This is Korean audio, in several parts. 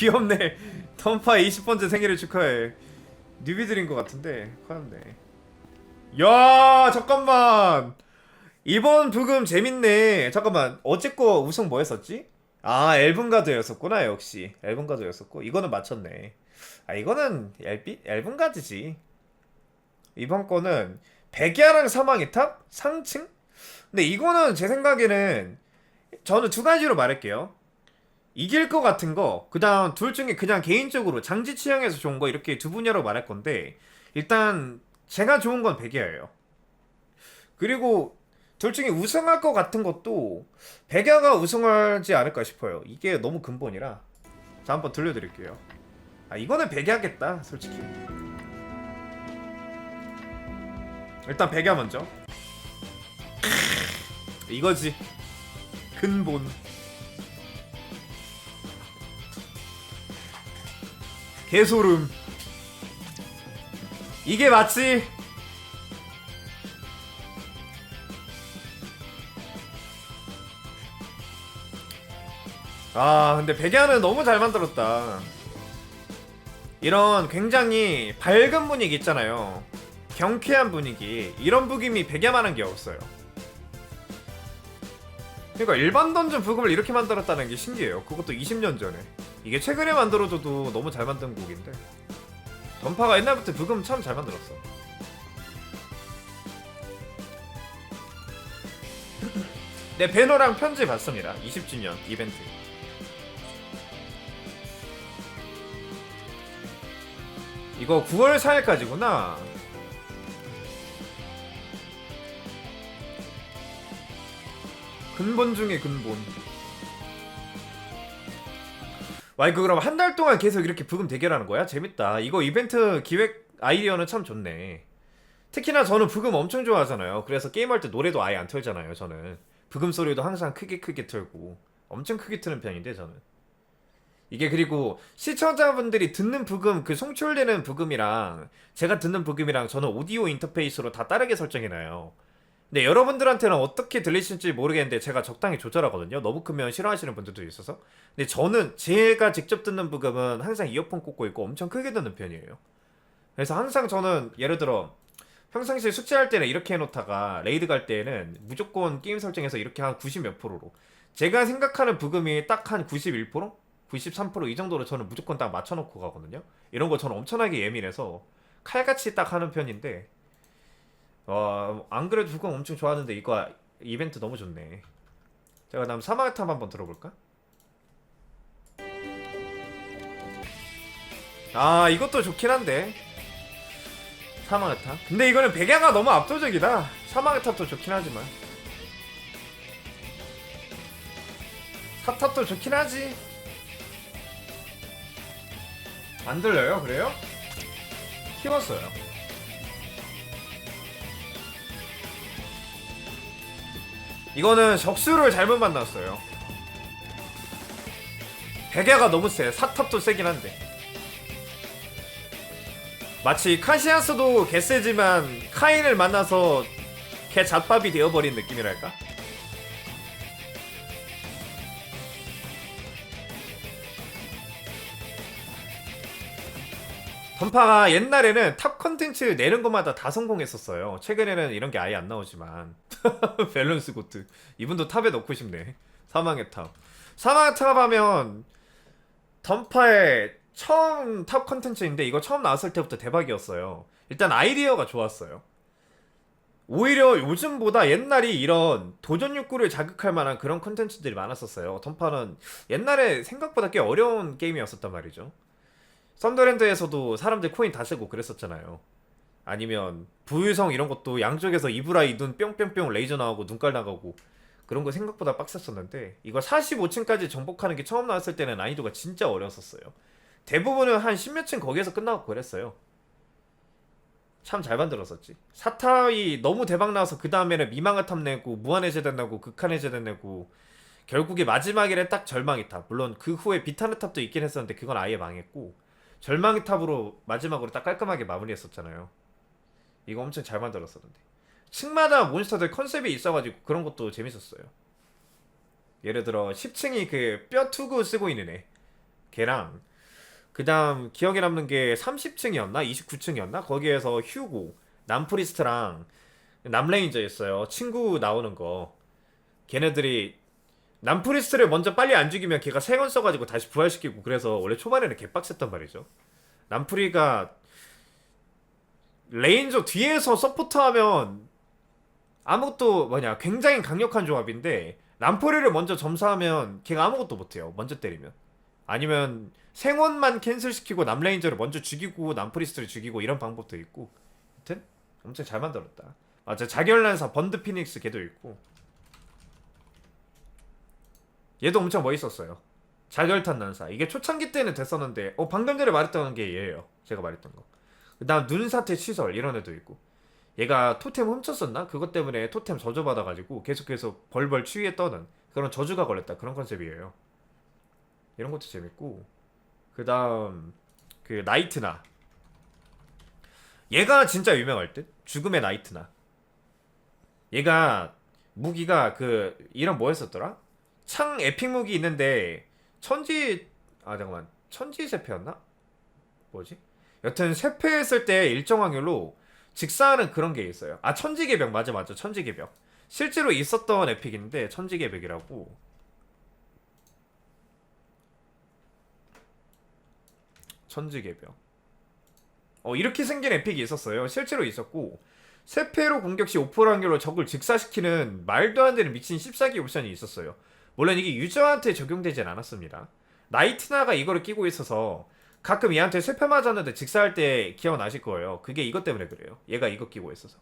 귀엽네. 던파 20번째 생일을 축하해. 뉴비들인 것 같은데 커였네. 야 잠깐만. 이번 부금 재밌네. 잠깐만 어제 거 우승 뭐였었지? 아 엘븐가드였었구나 역시 엘븐가드였었고 이거는 맞췄네. 아 이거는 엘비 엘븐가드지. 이번 거는 백야랑 사망의 탑 상층? 근데 이거는 제 생각에는 저는 두 가지로 말할게요. 이길 것 같은 거, 그 다음 둘 중에 그냥 개인적으로 장지 취향에서 좋은 거 이렇게 두 분야로 말할 건데 일단 제가 좋은 건 백야예요. 그리고 둘 중에 우승할 것 같은 것도 백야가 우승하지 않을까 싶어요. 이게 너무 근본이라. 자 한번 들려드릴게요. 아 이거는 백야겠다, 솔직히. 일단 백야 먼저. 이거지. 근본. 개소름. 이게 맞지? 아, 근데 백야는 너무 잘 만들었다. 이런 굉장히 밝은 분위기 있잖아요. 경쾌한 분위기. 이런 부김이 백야만한 게 없어요. 그러니까 일반 던전 부금을 이렇게 만들었다는 게 신기해요. 그것도 20년 전에. 이게 최근에 만들어줘도 너무 잘 만든 곡인데. 던파가 옛날부터 부금 참 잘 만들었어. 네, 배너랑 편지 봤습니다. 20주년 이벤트. 이거 9월 4일까지구나. 근본 중에 근본. 와 이거 그럼 한 달 동안 계속 이렇게 부금 대결하는 거야? 재밌다. 이거 이벤트 기획 아이디어는 참 좋네. 특히나 저는 부금 엄청 좋아하잖아요. 그래서 게임할 때 노래도 아예 안 틀잖아요. 저는 부금 소리도 항상 크게 크게 틀고 엄청 크게 트는 편인데 저는. 이게 그리고 시청자분들이 듣는 부금 그 송출되는 부금이랑 제가 듣는 부금이랑 저는 오디오 인터페이스로 다 다르게 설정해놔요. 근데 여러분들한테는 어떻게 들리실지 모르겠는데 제가 적당히 조절하거든요. 너무 크면 싫어하시는 분들도 있어서. 근데 저는 제가 직접 듣는 부금은 항상 이어폰 꽂고 있고 엄청 크게 듣는 편이에요. 그래서 항상 저는 예를 들어 평상시에 숙제할 때는 이렇게 해놓다가 레이드 갈 때는 무조건 게임 설정에서 이렇게 한 90 몇 프로로 제가 생각하는 부금이 딱 한 91%? 93%이 정도로 저는 무조건 딱 맞춰놓고 가거든요. 이런 거 저는 엄청나게 예민해서 칼같이 딱 하는 편인데 어, 안 그래도 부금 엄청 좋아하는데 이거 이벤트 너무 좋네. 제가 다음 사막의 탑 한번 들어볼까? 아 이것도 좋긴 한데 사막의 탑. 근데 이거는 백야가 너무 압도적이다. 사막의 탑도 좋긴 하지만 사탑도 좋긴 하지. 안 들려요? 그래요? 키웠어요. 이거는 적수를 잘못 만났어요. 백야가 너무 세. 사탑도 세긴 한데. 마치 카시아스도 개세지만 카인을 만나서 개 잣밥이 되어버린 느낌이랄까? 던파가 옛날에는 탑 컨텐츠 내는 것마다 다 성공했었어요. 최근에는 이런 게 아예 안 나오지만 밸런스 고트 이분도 탑에 넣고 싶네. 사망의 탑. 사망의 탑 하면 던파의 처음 탑 컨텐츠인데 이거 처음 나왔을 때부터 대박이었어요. 일단 아이디어가 좋았어요. 오히려 요즘보다 옛날이 이런 도전 욕구를 자극할 만한 그런 컨텐츠들이 많았었어요. 던파는 옛날에 생각보다 꽤 어려운 게임이었었단 말이죠. 썬더랜드에서도 사람들 코인 다 쓰고 그랬었잖아요. 아니면 부유성 이런 것도 양쪽에서 이브라이 눈 뿅뿅뿅 레이저 나오고 눈깔 나가고 그런 거 생각보다 빡셌었는데 이거 45층까지 정복하는 게 처음 나왔을 때는 난이도가 진짜 어려웠었어요. 대부분은 한 10몇 층 거기에서 끝나고 그랬어요. 참 잘 만들었었지. 사탑이 너무 대박 나와서 그 다음에는 미망의 탑 내고 무한의 재단 내고 극한의 재단 내고 결국에 마지막에는 딱 절망의 탑. 물론 그 후에 비타의 탑도 있긴 했었는데 그건 아예 망했고 절망의 탑으로 마지막으로 딱 깔끔하게 마무리했었잖아요. 이거 엄청 잘 만들었었는데 층마다 몬스터들 컨셉이 있어가지고 그런 것도 재밌었어요. 예를 들어 10층이 그 뼈 투구 쓰고 있는 애 걔랑 그 다음 기억에 남는 게 30층이었나? 29층이었나? 거기에서 휴고, 남프리스트랑 남레인저 있어요. 친구 나오는 거. 걔네들이 남프리스트를 먼저 빨리 안 죽이면 걔가 세건 써가지고 다시 부활시키고 그래서 원래 초반에는 개빡셌단 말이죠. 남프리가 레인저 뒤에서 서포트하면 아무것도 뭐냐 굉장히 강력한 조합인데 남프리를 먼저 점사하면 걔가 아무것도 못해요. 먼저 때리면 아니면 생원만 캔슬시키고 남레인저를 먼저 죽이고 남프리스트를 죽이고 이런 방법도 있고 하여튼 엄청 잘 만들었다. 맞아 자결난사 번드 피닉스 걔도 있고 얘도 엄청 멋있었어요. 자결탄 난사 이게 초창기 때는 됐었는데 어 방금 전에 말했던 게 얘예요. 제가 말했던 거. 그다음 눈사태 시설 이런 애도 있고. 얘가 토템 훔쳤었나? 그것 때문에 토템 저주받아가지고 계속해서 벌벌 추위에 떠는 그런 저주가 걸렸다. 그런 컨셉이에요. 이런 것도 재밌고. 그 다음 그 나이트나. 얘가 진짜 유명할 듯? 죽음의 나이트나. 얘가 무기가 그 이런 뭐였었더라? 창 에픽 무기 있는데 천지 아 잠깐만. 천지 세패였나? 뭐지 여튼 세패했을 때 일정 확률로 직사하는 그런 게 있어요 아 천지개벽 맞아 맞아 천지개벽 실제로 있었던 에픽인데 천지개벽이라고 천지개벽. 어 이렇게 생긴 에픽이 있었어요. 실제로 있었고 세페로 공격 시5% 확률로 적을 직사시키는 말도 안 되는 미친 14기 옵션이 있었어요. 물론 이게 유저한테 적용되진 않았습니다. 나이트나가 이거를 끼고 있어서 가끔 얘한테 세패 맞았는데 직사할 때 기억나실 거예요. 그게 이것 때문에 그래요. 얘가 이거 끼고 있어서.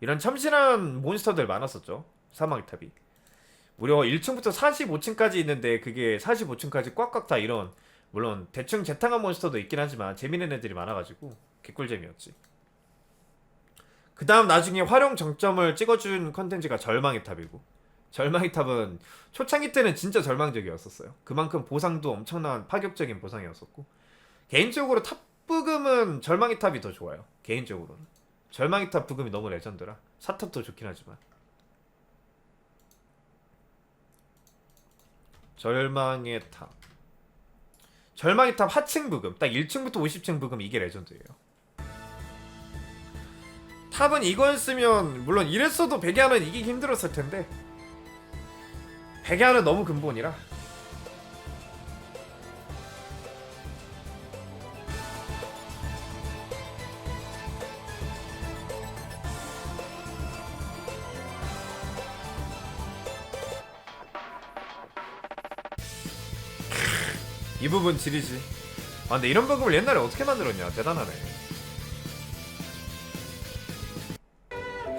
이런 참신한 몬스터들 많았었죠. 사막의 탑이. 무려 1층부터 45층까지 있는데 그게 45층까지 꽉꽉 다 이런 물론 대충 재탕한 몬스터도 있긴 하지만 재밌는 애들이 많아가지고 개꿀잼이었지 그 다음 나중에 활용 정점을 찍어준 컨텐츠가 절망의 탑이고 절망의 탑은 초창기 때는 진짜 절망적이었었어요 그만큼 보상도 엄청난 파격적인 보상이었었고 개인적으로 탑 부금은 절망의 탑이 더 좋아요 개인적으로는 절망의 탑 부금이 너무 레전드라 사탑도 좋긴 하지만 절망의 탑. 절망의 탑 하층 부금. 딱 1층부터 50층 부금 이게 레전드예요. 탑은 이거였으면 물론 이랬어도 백야는 이기기 힘들었을 텐데 백야는 너무 근본이라 이 부분 지리지. 아 근데 이런 버금을 옛날에 어떻게 만들었냐 대단하네.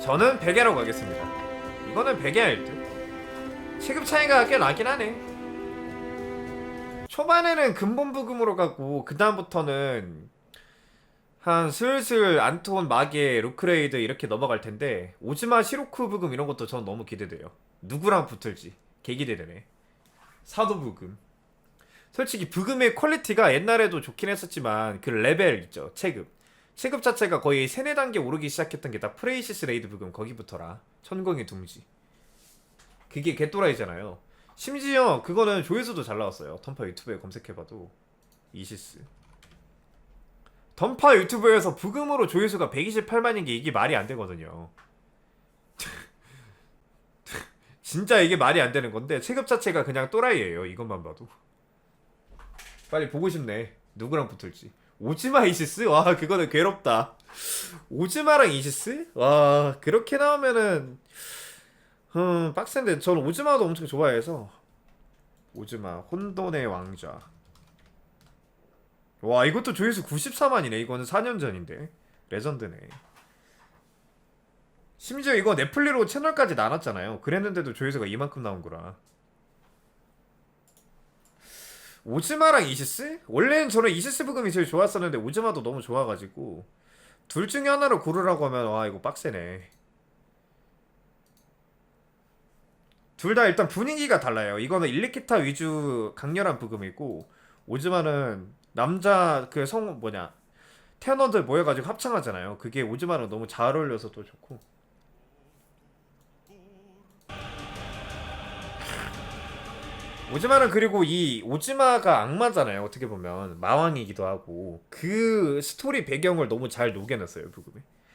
저는 베개로 가겠습니다. 이거는 베개일 듯. 체급 차이가 꽤 나긴 하네. 초반에는 근본 부금으로 가고 그 다음부터는 한 슬슬 안톤 마게 루크레이드 이렇게 넘어갈 텐데 오즈마 시로쿠 부금 이런 것도 전 너무 기대돼요. 누구랑 붙을지 개 기대되네. 사도 부금. 솔직히 부금의 퀄리티가 옛날에도 좋긴 했었지만 그 레벨 있죠 체급 체급 자체가 거의 3, 4단계 오르기 시작했던 게 다 프레이시스 레이드 부금 거기부터라 천공의 둥지 그게 개또라이잖아요 심지어 그거는 조회수도 잘 나왔어요 던파 유튜브에 검색해봐도 이시스 던파 유튜브에서 부금으로 조회수가 128만인 게 이게 말이 안 되거든요 진짜 이게 말이 안 되는 건데 체급 자체가 그냥 또라이예요 이것만 봐도 빨리 보고 싶네. 누구랑 붙을지. 오즈마 이시스? 와, 그거는 괴롭다. 오즈마랑 이시스? 와, 그렇게 나오면은, 음, 빡센데. 저는 오즈마도 엄청 좋아해서. 오즈마, 혼돈의 왕좌. 와, 이것도 조회수 94만이네. 이거는 4년 전인데. 레전드네. 심지어 이거 넷플리로 채널까지 나눴잖아요. 그랬는데도 조회수가 이만큼 나온 거라. 오즈마랑 이시스? 원래는 저는 이시스 부금이 제일 좋았었는데 오즈마도 너무 좋아가지고 둘 중에 하나를 고르라고 하면 와 이거 빡세네 둘 다 일단 분위기가 달라요 이거는 일리키타 위주 강렬한 부금이고 오즈마는 남자 그 성 뭐냐 테너들 모여가지고 합창하잖아요 그게 오즈마랑 너무 잘 어울려서 또 좋고 오지마는 그리고 이 오지마가 악마잖아요. 어떻게 보면 마왕이기도 하고 그 스토리 배경을 너무 잘 녹여놨어요 부금에.